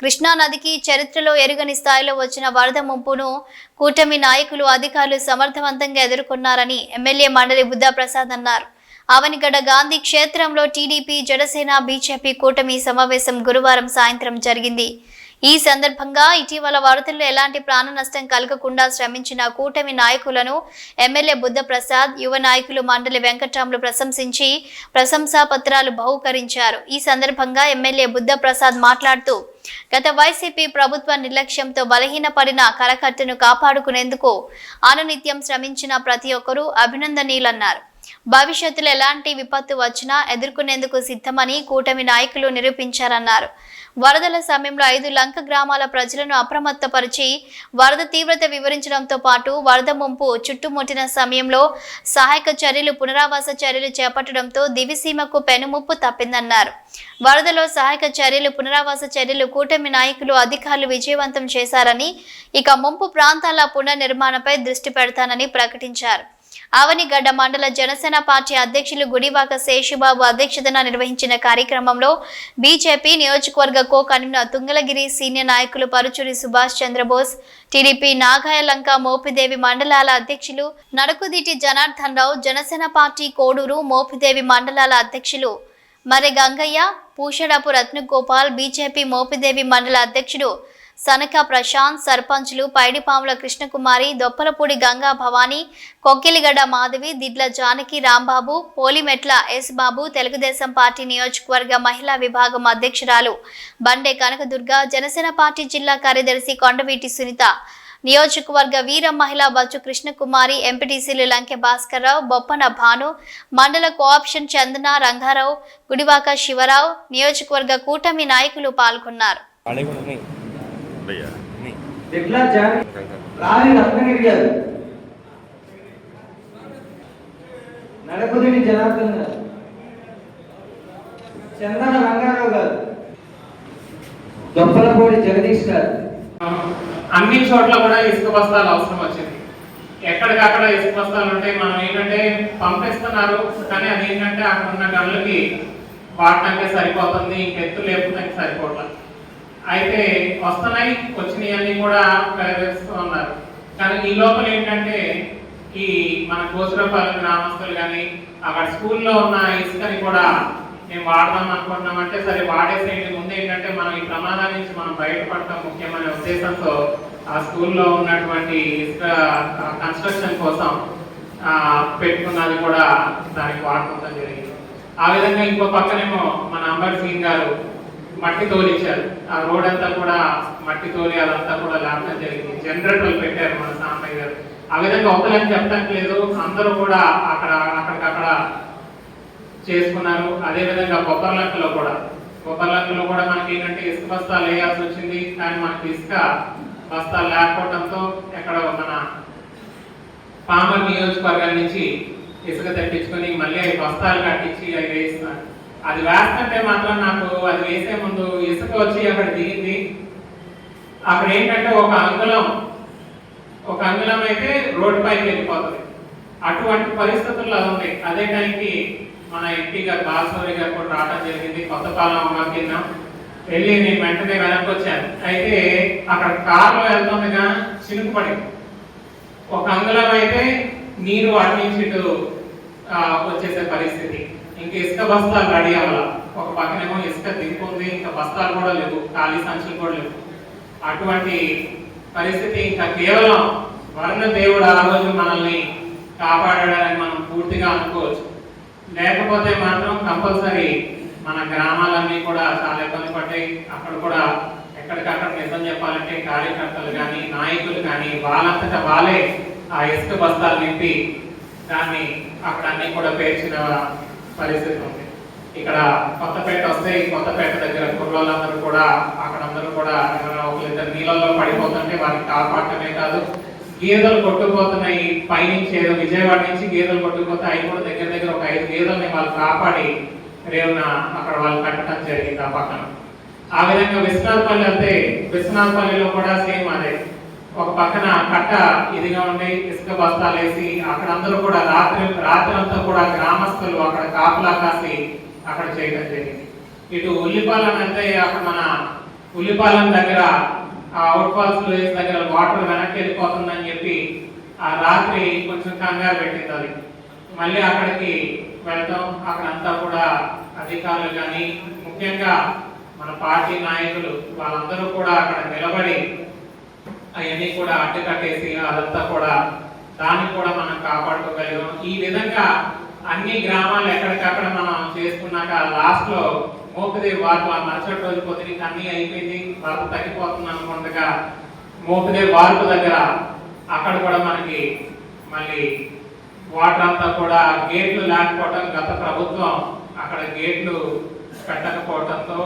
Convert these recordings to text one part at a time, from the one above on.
కృష్ణానదికి చరిత్రలో ఎరుగని స్థాయిలో వచ్చిన వరద ముంపును కూటమి నాయకులు అధికారులు సమర్థవంతంగా ఎదుర్కొన్నారని ఎమ్మెల్యే మండలి బుద్ధాప్రసాద్ అన్నారు. ఆవనిగడ్డ గాంధీ క్షేత్రంలో టీడీపీ జనసేన బీజేపీ కూటమి సమావేశం గురువారం సాయంత్రం జరిగింది. ఈ సందర్భంగా ఇటీవల వరదల్లో ఎలాంటి ప్రాణ నష్టం కలగకుండా శ్రమించిన కూటమి నాయకులను ఎమ్మెల్యే బుద్ధప్రసాద్ యువ నాయకులు మండలి వెంకట్రాములు ప్రశంసించి ప్రశంసా పత్రాలు బహుకరించారు. ఈ సందర్భంగా ఎమ్మెల్యే బుద్ధప్రసాద్ మాట్లాడుతూ గత వైసీపీ ప్రభుత్వ నిర్లక్ష్యంతో బలహీనపడిన కరకట్టను కాపాడుకునేందుకు అనునిత్యం శ్రమించిన ప్రతి ఒక్కరూ అభినందనీయులన్నారు. భవిష్యత్తులో ఎలాంటి విపత్తు వచ్చినా ఎదుర్కొనేందుకు సిద్ధమని కూటమి నాయకులు నిరూపించారన్నారు. వరదల సమయంలో ఐదు లంక గ్రామాల ప్రజలను అప్రమత్తపరిచి వరద తీవ్రత వివరించడంతో పాటు వరద ముంపు చుట్టుముట్టిన సమయంలో సహాయక చర్యలు పునరావాస చర్యలు చేపట్టడంతో దివిసీమకు పెనుముప్పు తప్పిందన్నారు. వరదలో సహాయక చర్యలు పునరావాస చర్యలు కూటమి నాయకులు అధికారులు విజయవంతం చేశారని ఇక ముంపు ప్రాంతాల పునర్నిర్మాణంపై దృష్టి పెడతానని ప్రకటించారు. ఆవనిగడ్డ మండల జనసేన పార్టీ అధ్యక్షులు గుడివాక శేషుబాబు అధ్యక్షతన నిర్వహించిన కార్యక్రమంలో బీజేపీ నియోజకవర్గ కో కన్వీనర్ తుంగలగిరి సీనియర్ నాయకులు పరుచూరి సుభాష్ చంద్రబోస్ టీడీపీ నాగాయలంక మోపిదేవి మండలాల అధ్యక్షులు నడుకుదిటి జనార్దన్ రావు జనసేన పార్టీ కోడూరు మోపిదేవి మండలాల అధ్యక్షులు మరి గంగయ్య పూషడపు రత్నగోపాల్ బీజేపీ మోపిదేవి మండల అధ్యక్షుడు సనక ప్రశాంత్ సర్పంచ్లు పైడిపాముల కృష్ణకుమారి దొప్పలపూడి గంగా భవానీ కొక్కిలిగడ్డ మాధవి దిడ్ల జానకి రాంబాబు పోలిమెట్ల ఎస్ బాబు తెలుగుదేశం పార్టీ నియోజకవర్గ మహిళా విభాగం అధ్యక్షురాలు బండే కనకదుర్గ జనసేన పార్టీ జిల్లా కార్యదర్శి కొండవీటి సునీత నియోజకవర్గ వీర మహిళా బచ్చు కృష్ణకుమారి ఎంపీటీసీలు లంకె భాస్కర్రావు బొప్పన భాను మండల కోఆప్షన్ చందన రంగారావు గుడివాక శివరావు నియోజకవర్గ కూటమి నాయకులు పాల్గొన్నారు. చందన రంగారావు గారు. దొప్పలపూడి జగదీష్ గారు. అన్ని చోట్ల కూడా ఇసుక బస్తాలు అవసరం వచ్చింది. ఎక్కడికక్కడ ఇసుక బస్తాలు ఉంటాయి. మనం ఏంటంటే పంపిస్తున్నారు కానీ అది ఏంటంటే అక్కడ ఉన్న గనులకి వాడటానికి సరిపోతుంది. ఇంకెత్తు లేకపోతే సరిపోవట్లేదు అయితే వస్తున్నాయి వచ్చినాయి అన్ని కూడా ప్రవేశిస్తూ ఉన్నారు. కానీ ఈ లోపల ఏంటంటే ఈ మన కోసురపాలెం గ్రామస్తులు కానీ అక్కడ స్కూల్లో ఉన్న ఇసుకని కూడా మేము వాడదాం అనుకుంటున్నామంటే సరే వాడేసేయండి ముందు ఏంటంటే మనం ఈ ప్రమాదం నుంచి మనం బయటపడటం ముఖ్యమైన ఉద్దేశంతో ఆ స్కూల్లో ఉన్నటువంటి కన్స్ట్రక్షన్ కోసం పెట్టుకున్నది కూడా దానికి వాడుకోవడం జరిగింది. ఆ విధంగా ఇంకో పక్కనేమో మన అంబర్ సింగ్ గారు మట్టి తోలిచ్చారు. ఆ రోడ్ అంతా కూడా మట్టి తోలి అదంతా కూడా లాభం జరిగింది. జనరేటర్లు పెట్టారు మన సాంబయ్య గారు. ఆ విధంగా ఒకళ్ళని చెప్పడానికి లేదు అందరూ కూడా అక్కడ అక్కడికక్కడ చేసుకున్నారు. అదే విధంగా కూడా. కొబ్బరిలంకలో కూడా మనకి ఏంటంటే ఇసుక బస్తాలు వేయాల్సి వచ్చింది. కానీ మనకి ఇసుక బస్తాలు లేకపోవడంతో ఎక్కడ మన పామర్ నియోజకవర్గం నుంచి ఇసుక తెప్పించుకొని మళ్ళీ అవి బస్తాలు కట్టించి అవి వేస్తున్నారు అది వేస్తుంటే మాత్రం నాకు అది వేసే ముందు ఇసుక వచ్చి అక్కడ దిగింది. అక్కడ ఏంటంటే ఒక అంగుళం ఒక అంగుళం అయితే రోడ్డు పైకి వెళ్ళిపోతుంది. అటువంటి పరిస్థితుల్లో అది ఉంది. అదే టైంకి మన ఎంపీ గారు బాలసౌరి గారు కూడా రావడం జరిగింది. కొత్తపాలెం అమ్మ కింద. వెళ్ళి నేను వెంటనే వెనక్కి వచ్చాను. అయితే అక్కడ కారులో వెళ్తుండగా చినుకు ఒక అంగుళం అయితే నీరు అటు నుంచి ఇటు వచ్చేసే పరిస్థితి. ఇంక ఇసుక బస్తాలు రెడీ అవ్వాల? ఒక పక్కనేమో ఇసుక దిగుతుంది ఇంకా బస్తాలు కూడా లేవు. ఖాళీ సంచులు కూడా లేవు. అటువంటి పరిస్థితి ఇంకా కేవలం వర్ణ దేవుడు ఆ రోజు మనల్ని కాపాడాడని మనం పూర్తిగా అనుకోవచ్చు. లేకపోతే మాత్రం కంపల్సరీ మన గ్రామాలన్నీ కూడా చాలా ఇబ్బంది పడ్డాయి. అక్కడ కూడా ఎక్కడికక్కడ నిజం చెప్పాలంటే కార్యకర్తలు కానీ నాయకులు కానీ వాళ్ళంతట వాళ్ళే ఆ ఇసుక బస్తాలు నింపి దాన్ని అక్కడ అన్నీ కూడా పేర్చిన పరిస్థితి ఉంది. ఇక్కడ కొత్తపేట వస్తే కొత్తపేట దగ్గర కుర్రోళ్ళందరూ కూడా అక్కడ అందరూ కూడా ఎవరైనా ఒకరిద్దరు నీళ్ళల్లో పడిపోతుంటే వారికి కాపాడటమే కాదు గేదెలు కొట్టుకుపోతున్నాయి. పైనుంచి ఏదో విజయవాడ నుంచి గేదెలు కొట్టుకుపోతే అవి కూడా దగ్గర దగ్గర ఒక ఐదు గేదెల్ని వాళ్ళు కాపాడి రేవున అక్కడ వాళ్ళు కట్టడం జరిగింది ఆ పక్కన. ఆ విధంగా విశ్వనాథపల్లి వెళ్తే విశ్వనాథపల్లిలో కూడా సేమ్ అదే. ఒక పక్కన కట్ట ఇదిగా ఉండి ఇసుక బస్తాలు వేసి అక్కడ అందరూ కూడా రాత్రి రాత్రి అంతా కూడా గ్రామస్తులు అక్కడ కాపలా కాసి అక్కడ చేయడం జరిగింది. ఇటు ఉల్లిపాలెం అంటే అక్కడ మన ఉల్లిపాలెం దగ్గర ఆ అవుట్ ఫాల్స్ ప్లేస్ దగ్గర వాటర్ వెనక్కి వెళ్ళిపోతుందని చెప్పి ఆ రాత్రి కొంచెం కంగారు పెట్టింది అది. మళ్ళీ అక్కడికి వెళ్తాం. అక్కడంతా కూడా అధికారులు కానీ ముఖ్యంగా మన పార్టీ నాయకులు వాళ్ళందరూ కూడా అక్కడ నిలబడి అవన్నీ కూడా అడ్డుకట్టేసి అదంతా కూడా దాన్ని కూడా మనం కాపాడుకోగలిగాం. ఈ విధంగా అన్ని గ్రామాలు ఎక్కడికక్కడ మనం చేసుకున్నాక లాస్ట్లో లో వారు వారు నచ్చటి రోజు పొద్దునకి అన్నీ అయిపోయింది వరద తగ్గిపోతుంది అనుకుండగా మోపిదేవి వార్పు దగ్గర అక్కడ కూడా మనకి మళ్ళీ వాటర్ అంతా కూడా గేట్లు లేకపోవడం గత ప్రభుత్వం అక్కడ గేట్లు పెట్టకపోవడంతో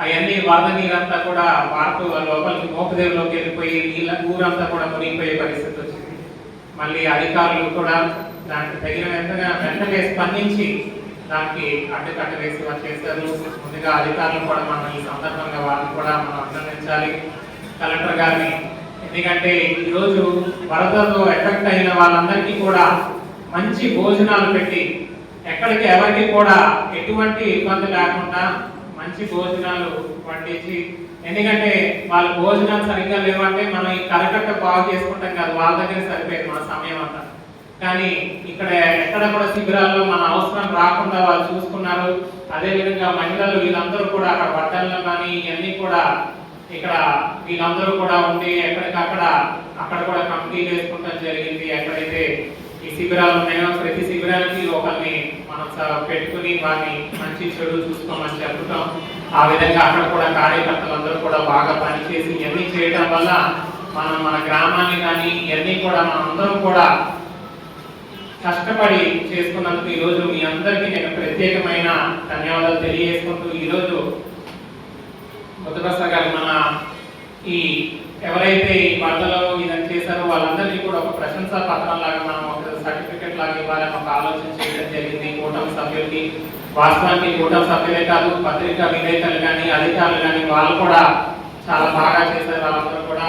అవన్నీ వరద నీరంతా కూడా వార్పు లోపలికి మోపదేవిలోకి వెళ్ళిపోయి నీళ్ళ ఊరంతా కూడా మునిగిపోయే పరిస్థితి వచ్చింది. మళ్ళీ అధికారులు కూడా దానికి తగిన వెంటనే వెంటనే స్పందించి దానికి అడ్డుకట్ట వేసి వారు చేశారు ముందుగా అధికారులు కూడా మనం ఈ సందర్భంగా వారిని కూడా మనం అభినందించాలి. కలెక్టర్ గారిని. ఎందుకంటే ఈరోజు వరదతో ఎఫెక్ట్ అయిన వాళ్ళందరికీ కూడా మంచి భోజనాలు పెట్టి ఎక్కడికి ఎవరికి కూడా ఎటువంటి ఇబ్బంది లేకుండా మంచి భోజనాలు పండించి ఎందుకంటే వాళ్ళ భోజనాలు సరిగ్గా లేవంటే మనం ఈ కరకట్ట బాగు చేసుకుంటాం కాదు. వాళ్ళ దగ్గర సరిపోయింది మన సమయం అంతా. కానీ ఇక్కడ ఎక్కడ కూడా శిబిరాల్లో మన అవసరం రాకుండా వాళ్ళు చూసుకున్నారు. అదేవిధంగా మహిళలు వీళ్ళందరూ కూడా అక్కడ బట్టలను కానీ ఇవన్నీ కూడా ఇక్కడ వీళ్ళందరూ కూడా ఉండి ఎక్కడికక్కడ అక్కడ కూడా కమిటీలు వేసుకుంటాం జరిగింది. ఎక్కడైతే ఈ శిబిరాలు ఉన్నాయో ప్రతి శిబిరానికి ఒకరిని మనం పెట్టుకుని వారిని మంచి చెడు చూసుకోమని చెప్పుతాం. ఆ విధంగా అక్కడ కూడా కార్యకర్తలందరూ కూడా బాగా పనిచేసి ఇవన్నీ చేయడం వల్ల మనం మన గ్రామాన్ని కానీ ఇవన్నీ కూడా మనందరం కూడా కష్టపడి చేసుకున్నందుకు ఈరోజు మీ అందరికీ నేను ప్రత్యేకమైన ధన్యవాదాలు తెలియజేసుకుంటూ ఈరోజు రోజు గారు మన ఈ ఎవరైతే ఈ వరదలో ఇదని చేశారో వాళ్ళందరికీ కూడా ఒక ప్రశంసా పత్రం లాగా మనం ఒక సర్టిఫికెట్ లాగా ఇవ్వాలని ఒక ఆలోచన చేయడం జరిగింది. కూటమి సభ్యులకి వాస్తవానికి కూటమి సభ్యులే కాదు పత్రికా విలేకరులు కానీ అధికారులు కానీ వాళ్ళు కూడా చాలా బాగా చేశారు. వాళ్ళందరూ కూడా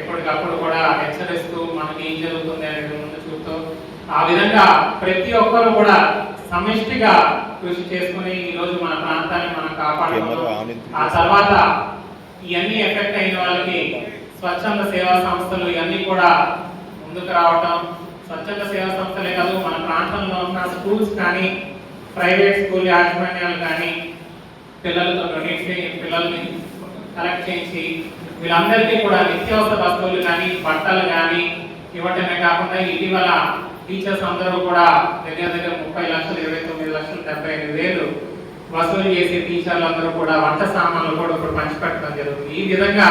ఎప్పటికప్పుడు కూడా హెచ్చరిస్తూ మనకి ఏం జరుగుతుంది అనేది ఆ విధంగా ప్రతి ఒక్కరు కూడా సమిష్టిగా కృషి చేసుకుని ఈ రోజు మన ప్రాంతాన్ని మనం కాపాడుకున్నాం ఆ తర్వాత ఇవన్నీ ఎఫెక్ట్ అయిన వాళ్ళకి స్వచ్ఛంద సేవా సంస్థలు ఇవన్నీ కూడా ముందుకు రావటం. స్వచ్ఛంద సేవా సంస్థలే కాదు మన ప్రాంతంలో ఉన్న స్కూల్స్ కానీ ప్రైవేట్ స్కూల్ యాజమాన్యాలు కానీ పిల్లలతో డొనేట్ పిల్లల్ని కలెక్ట్ చేయించి వీళ్ళందరికీ కూడా నిత్యావసర వస్తువులు కానీ బట్టలు కానీ ఇవ్వటమే కాకుండా ఇటీవల టీచర్స్ అందరూ కూడా దగ్గర దగ్గర ముప్పై లక్షలు ఇరవై తొమ్మిది లక్షలు డెబ్బై ఐదు వేలు వసూలు చేసే టీచర్లు అందరూ కూడా వంట సామాన్లు కూడా ఇప్పుడు పంచిపెట్టడం జరుగుతుంది. ఈ విధంగా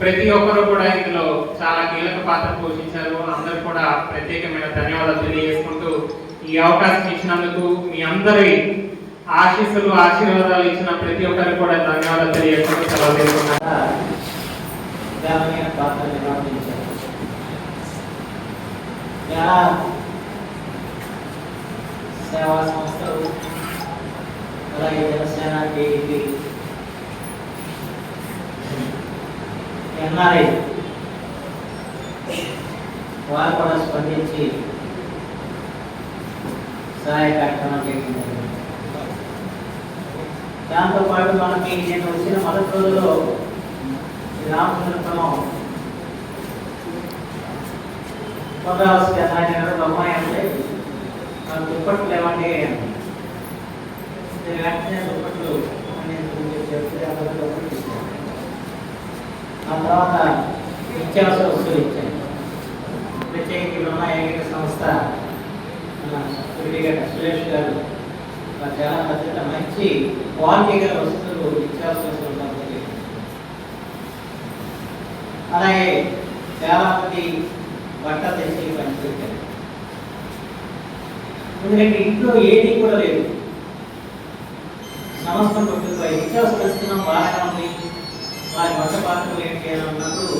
ప్రతి ఒక్కరు కూడా ఇందులో చాలా కీలక పాత్ర పోషించారు. అందరూ కూడా ప్రత్యేకమైన ధన్యవాదాలు తెలియజేసుకుంటూ ఈ అవకాశం ఇచ్చినందుకు మీ అందరి ఆశీస్సులు ఆశీర్వాదాలు ఇచ్చిన ప్రతి ఒక్కరికి కూడా ధన్యవాదాలు తెలియజేసుకుంటూ సెలవు తీసుకున్నారు గణనీయ పాత్ర నిర్వర్తించారు చాలా సేవా సంస్థలు అలాగే జనసేన టీడీపీ ఎన్ఆర్ఐ వారు కూడా స్పందించి సహాయ కార్యక్రమం చేయడం దాంతోపాటు మనకి నేను వచ్చిన మొదటి రోజులో రామచంద్రపురం పొందాల్సి ఆయన అమ్మాయి అంటే దుప్పట్లు లేవండి నేను వెంటనే దుప్పట్లు అని చెప్తే ఆ తర్వాత నిత్యావసర వస్తువులు ఇచ్చాను. ప్రత్యేకించి ఇక్కడ ఏకైక సంస్థ సురేష్ గారు చాలా పద్ధతి మంచి క్వాలిటీ గల వస్తువులు నిత్యావసర వస్తువులు అలాగే చాలా మంది బట్టలు తెచ్చి పనిచేశారు. ఎందుకంటే ఇంట్లో ఏది కూడా లేదు. సమస్తం కొట్టుకుపోయి ఇంకా వస్తున్నాం బాగా ఉంది వారి వంట పాత్రలు ఏంటి అని అన్నప్పుడు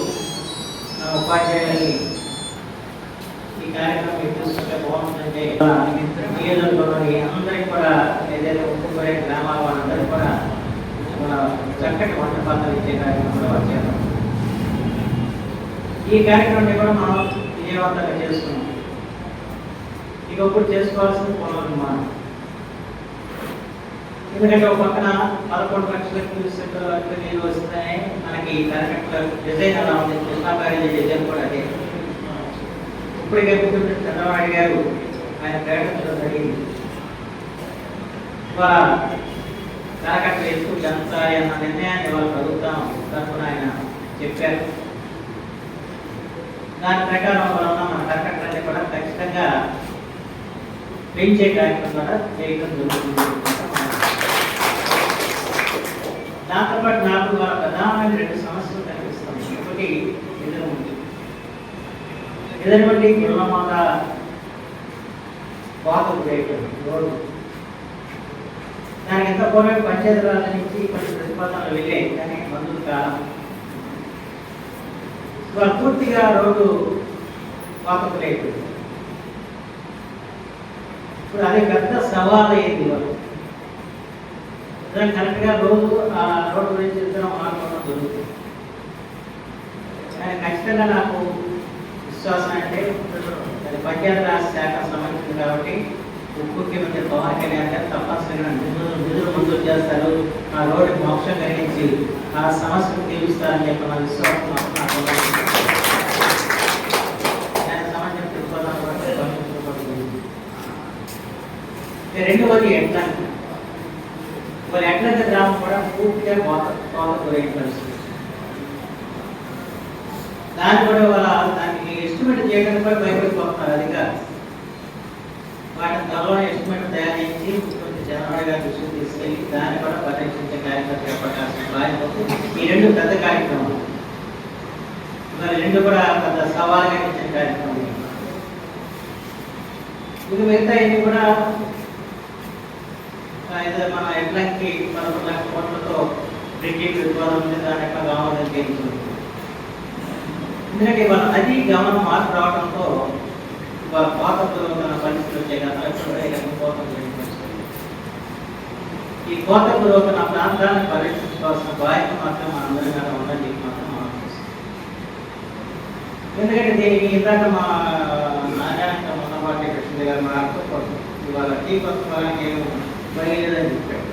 నా ఉపాధ్యాయులని ఈ కార్యక్రమం ఎప్పుడు బాగుంటుందంటే నియోజకవర్గంలోని అందరికి కూడా ఏదైతే ఉంటుపోయే గ్రామాల వాళ్ళందరికీ కూడా చక్కటి వంట పాత్రలు ఇచ్చే కార్యక్రమం కూడా ఈ కార్యక్రమాన్ని కూడా మనం విజయవంతంగా చేసుకున్నాం. ఇంకొకటి చేసుకోవాల్సింది చేసుకోవాల్సిన పునర్నిర్మాణం ఎందుకంటే ఒక పక్కన పదకొండు లక్షల క్యూసెక్ నీళ్ళు వస్తున్నాయి. మనకి కరెక్ట్ డిజైన్ అలా ఉంది? కృష్ణా బ్యారేజ్ డిజైన్ కూడా అదే. ఇప్పటికే ముఖ్యమంత్రి చంద్రబాబు గారు ఆయన ప్రకటించడం జరిగింది. ఇవాళ కరకట్ట ఎక్కువ ఎంత అన్న నిర్ణయాన్ని ఇవాళ ప్రభుత్వం తరఫున ఆయన చెప్పారు. దాని ప్రకారం వలన మన కరకట్టలన్నీ కూడా ఖచ్చితంగా పెంచే కార్యక్రమం కూడా చేయడం జరుగుతుంది. దాంతోపాటు నాకు వాళ్ళ ప్రధానమైన రెండు సమస్యలు కనిపిస్తాయి. ఒకటి ఎదురుముండి. ఎదురుమండి గుళ్ళమాత వాకు చేయటం రోడ్డు దానికి ఎంత పూర్వం పంచాయతీరాజ్ నుంచి కొన్ని ప్రతిపాదనలు వెళ్ళాయి కానీ మందులు కాలం. పూర్తిగా రోడ్డు వాకపు లేదు. ఇప్పుడు అది పెద్ద సవాల్ అయింది వాళ్ళు? కరెక్ట్గా రోజు ఆ రోడ్డు గురించి ఇద్దరం మాట్లాడడం జరుగుతుంది. కానీ ఖచ్చితంగా నాకు విశ్వాసం అంటే అది పంచాయతీరాజ్ శాఖ సంబంధించింది కాబట్టి ముఖ్యమంత్రి పవన్ కళ్యాణ్ గారు తప్పనిసరిగా నిధులు నిధులు మంజూరు చేస్తారు. ఆ రోడ్డు మోక్షం కలిగించి ఆ సమస్యను తీరుస్తారని చెప్పి నా విశ్వాసం నాకు ఉంది. దానికి సంబంధించిన ప్రతిపాదన కూడా గమనించబడుతుంది. ఇక రెండవది ఎట్లా మరి ఎట్లంటే గ్రామం కూడా పూర్తిగా కోత కోత గురైన పరిస్థితి. దాన్ని కూడా వాళ్ళ దానికి ఎస్టిమేట్ చేయడానికి కూడా భయపడిపోతున్నారు అధికారులు. వాటిని త్వరలో ఎస్టిమేట్ తయారు చేసి ముఖ్యమంత్రి చంద్రబాబు గారి దృష్టికి తీసుకెళ్ళి దాన్ని కూడా పరిరక్షించే కార్యక్రమం చేపట్టాల్సిన బాధ్యత ఈ రెండు పెద్ద కార్యక్రమాలు. మరి రెండు కూడా పెద్ద సవాల్గా ఇచ్చిన కార్యక్రమం ఇది మిగతా ఇది కూడా మన ఎడ్లకి పదకొండు లక్షల కోట్లతో బ్రిటిష్ వివాదం ఉంది దాని యొక్క గమనం చేయించుకుంటుంది ఎందుకంటే ఇవాళ అది గమనం మార్పు రావడంతో ఇవాళ కోత పురోగమన పరిస్థితులు వచ్చాయి కదా కోత గురైన పరిస్థితులు. ఈ కోత పురోగమన ప్రాంతాన్ని పరీక్షించుకోవాల్సిన బాధ్యత మాత్రం మనందరి మీద ఉందని మాత్రం మనం ఎందుకంటే దీనికి ఇందాక మా నారాయణ మొన్నపాటి కృష్ణ గారు మాట్లాడుతూ ఇవాళ టీ కొత్త వాళ్ళకి భయలేదని బయలుదేరని చెప్పాడు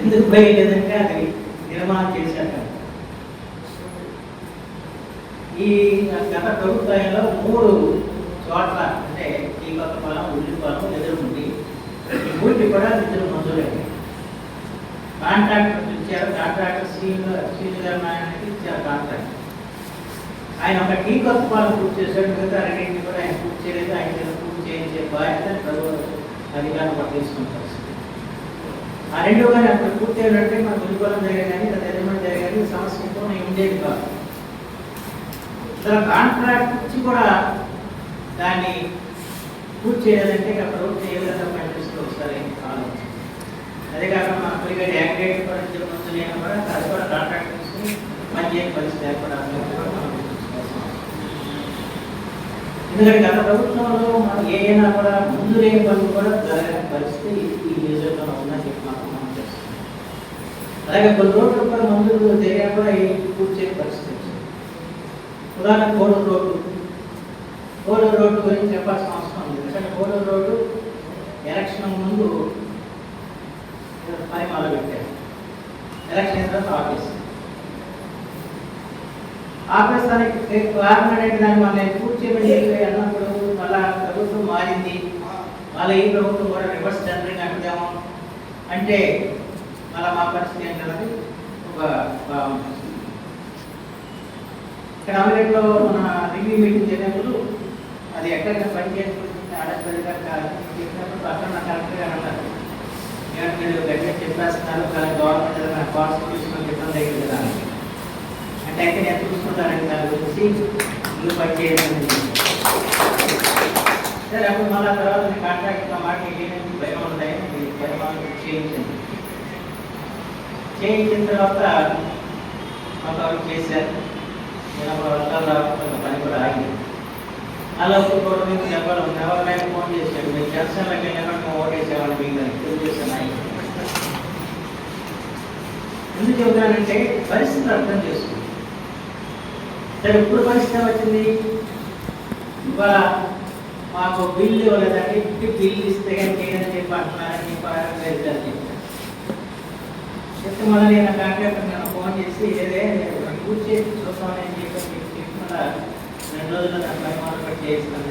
ఎందుకు బయలుదేరంటే అది నిర్మాణం చేశాక ఈ గత ప్రభుత్వంలో మూడు చోట్ల అంటే ఈ కొత్త పొలం ఉల్లి పొలం ఎదురుకుంది ఈ మూటి కూడా నిధులు మంజూరైంది. కాంట్రాక్టర్ ఇచ్చారు కాంట్రాక్టర్ శ్రీను శ్రీను నాయనకి ఇచ్చారు కాంట్రాక్ట్. ఆయన ఒక టీ కొత్త పొలం పూర్తి చేశాడు మిగతా రెండింటిని కూడా ఆయన పూర్తి చేయలేదు ఆయన పూర్తి చేయించే బాధ్యత ప్రభుత్వం అధికారం పట్టించుకుంటారు ఆ రెండు కానీ అక్కడ పూర్తి అయినట్టే మన ఉల్లిపొలం జరిగే కానీ అది ఎదురుమని జరిగే కానీ సమస్య ఉండేది కాదు ఇతర కాంట్రాక్ట్ ఇచ్చి కూడా దాన్ని పూర్తి చేయాలంటే ఇక ప్రభుత్వం ఏ విధంగా పనిచేస్తూ ఒకసారి ఆలోచించాలి అదే కాకుండా మన పిల్లలు యాక్టివేట్ పరిస్థితులు వస్తున్నాయని కూడా అది కూడా కాంట్రాక్ట్ తీసుకుని మంచి పరిస్థితి ఏర్పడాలి కూడా మనం గుర్తుంచుకోవాల్సిన అవసరం. ఎందుకంటే గత ప్రభుత్వంలో మనం ఏదైనా కూడా ముందు లేని పనులు కూడా జరగని పరిస్థితి ఈ నియోజకవర్గంలో ఉందని చెప్పి మాత్రం మనం చేస్తాం అలాగే కొన్ని రోడ్లు కూడా మందులు జరిగా కూడా పూర్తి చేయని పరిస్థితి ఉదాహరణ కోడూరు రోడ్డు. కోడూరు రోడ్డు గురించి చెప్పాల్సిన అవసరం ఉంది ఎందుకంటే కోడూరు రోడ్డు ఎలక్షన్ ముందు పని మొదలు పెట్టారు. ఎలక్షన్ తర్వాత ఆఫీస్. ఆకాశానికి కారణం దాన్ని మళ్ళీ పూర్తి చేయమని అన్నప్పుడు మళ్ళా ప్రభుత్వం మారింది. మళ్ళీ ఈ ప్రభుత్వం కూడా రివర్స్ టెండరింగ్ అంటుదాము అంటే మళ్ళీ మా పరిస్థితి ఏంటన్నది ఒక భావన ఇక్కడ అమెరికాలో మన రివ్యూ మీటింగ్ జరిగినప్పుడు అది ఎక్కడ పని చేసుకుంటుంది ఆడపిల్లలు చెప్పినప్పుడు అక్కడ నా కలెక్టర్ గారు అన్నారు ఏమంటే గట్టిగా చెప్పేస్తున్నారు గవర్నమెంట్ ఏదైనా తీసుకొని ఇబ్బంది అయ్యింది కదా అని. అంటే అయితే నేను దాని గురించి ఇల్లు పనిచేయడం సరే అప్పుడు మళ్ళీ తర్వాత మీ కాంట్రాక్ట్ మాట్లాడి భయం భయం మీ భయం చేయించండి చేయించిన తర్వాత కొంతవరకు చేశారు నేను వర్షాలు పని కూడా ఆగింది అలా ఒప్పుకోవడం మీకు చెప్పడం ఎవరికైనా ఫోన్ చేశాడు మీరు జనసేనకి వెళ్ళినప్పుడు ఓటేసేవాళ్ళు మీకు తెలుగుదేశం నాయకులు ఎందుకు చెబుతానంటే పరిస్థితులు అర్థం చేసుకోండి సరే ఇప్పుడు పరిస్థితి వచ్చింది? ఇవాళ మాకు బిల్లు ఇవ్వలేదంటే ఇంటి బిల్లు ఇస్తే కానీ చేయని చెప్పి అంటున్నారని చెప్పి ఆయన చెప్తే మళ్ళీ నేను కాంట్రాక్టర్ నేను ఫోన్ చేసి ఏదే పూర్తి చేసి చూస్తామని చెప్పి చెప్పి మళ్ళీ రెండు రోజుల్లో దాని పరిమాణం పెట్టి చేస్తాను